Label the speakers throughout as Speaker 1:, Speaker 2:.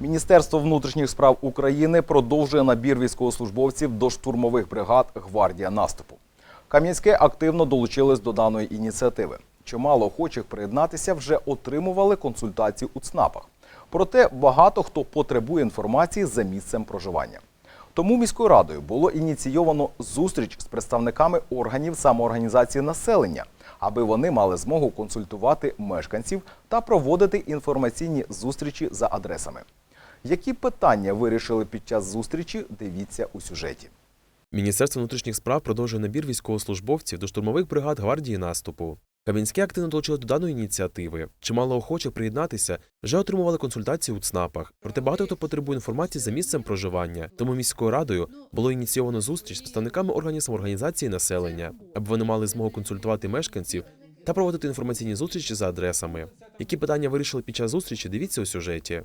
Speaker 1: Міністерство внутрішніх справ України продовжує набір військовослужбовців до штурмових бригад Гвардія наступу. Кам'янське активно долучилось до даної ініціативи. Чимало охочих приєднатися вже отримували консультації у ЦНАПах. Проте багато хто потребує інформації за місцем проживання. Тому міською радою було ініційовано зустріч з представниками органів самоорганізації населення, аби вони мали змогу консультувати мешканців та проводити інформаційні зустрічі за адресами. Які питання вирішили під час зустрічі? Дивіться у сюжеті.
Speaker 2: Міністерство внутрішніх справ продовжує набір військовослужбовців до штурмових бригад гвардії наступу. Кам'янське активно долучило до даної ініціативи. Чимало охочих приєднатися вже отримували консультації у ЦНАПах. Проте багато хто потребує інформації за місцем проживання. Тому міською радою було ініційовано зустріч з представниками органів самоорганізації населення, аби вони мали змогу консультувати мешканців та проводити інформаційні зустрічі за адресами. Які питання вирішили під час зустрічі? Дивіться у сюжеті.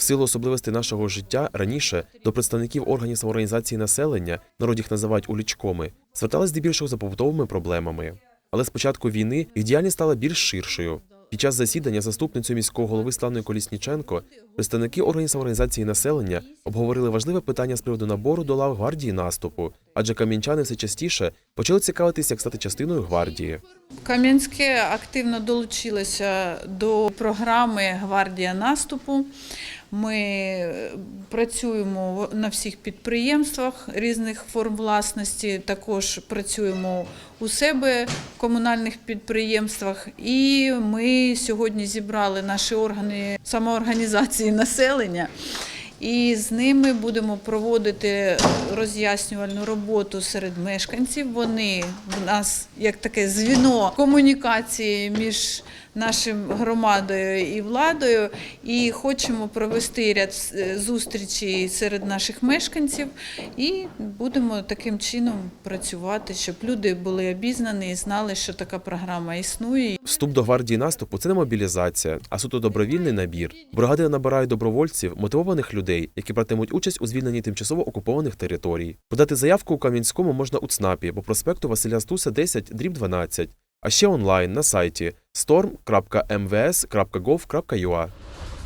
Speaker 2: В силу особливостей нашого життя раніше до представників органів самоорганізації населення, народі їх називають улічкоми, звертались здебільшого за побутовими проблемами. Але з початку війни їх діяльність стала більш ширшою. Під час засідання заступницею міського голови Славної Колісніченко представники органів самоорганізації населення обговорили важливе питання з приводу набору до лав гвардії наступу, адже кам'янчани все частіше почали цікавитися, як стати частиною гвардії.
Speaker 3: Кам'янське активно долучилося до програми Гвардія наступу. Ми е, працюємо на всіх підприємствах різних форм власності. Також працюємо у себе в комунальних підприємствах. І ми сьогодні зібрали наші органи самоорганізації населення. І з ними будемо проводити роз'яснювальну роботу серед мешканців. Вони в нас як таке звіно комунікації між нашим громадою і владою. І хочемо провести ряд е, зустрічей серед наших мешканців. І будемо таким чином працювати, щоб люди були обізнані і знали, що така програма існує.
Speaker 2: Вступ до гвардії наступу це не мобілізація, а суто добровільний набір. Бригади набирають добровольців, мотивованих людей, які братимуть участь у звільненні тимчасово окупованих територій. Подати заявку у Кам'янському можна у ЦНАПі по проспекту Василя Стуса 10, дріб 12, а ще онлайн на сайті storm.mvs.gov.ua.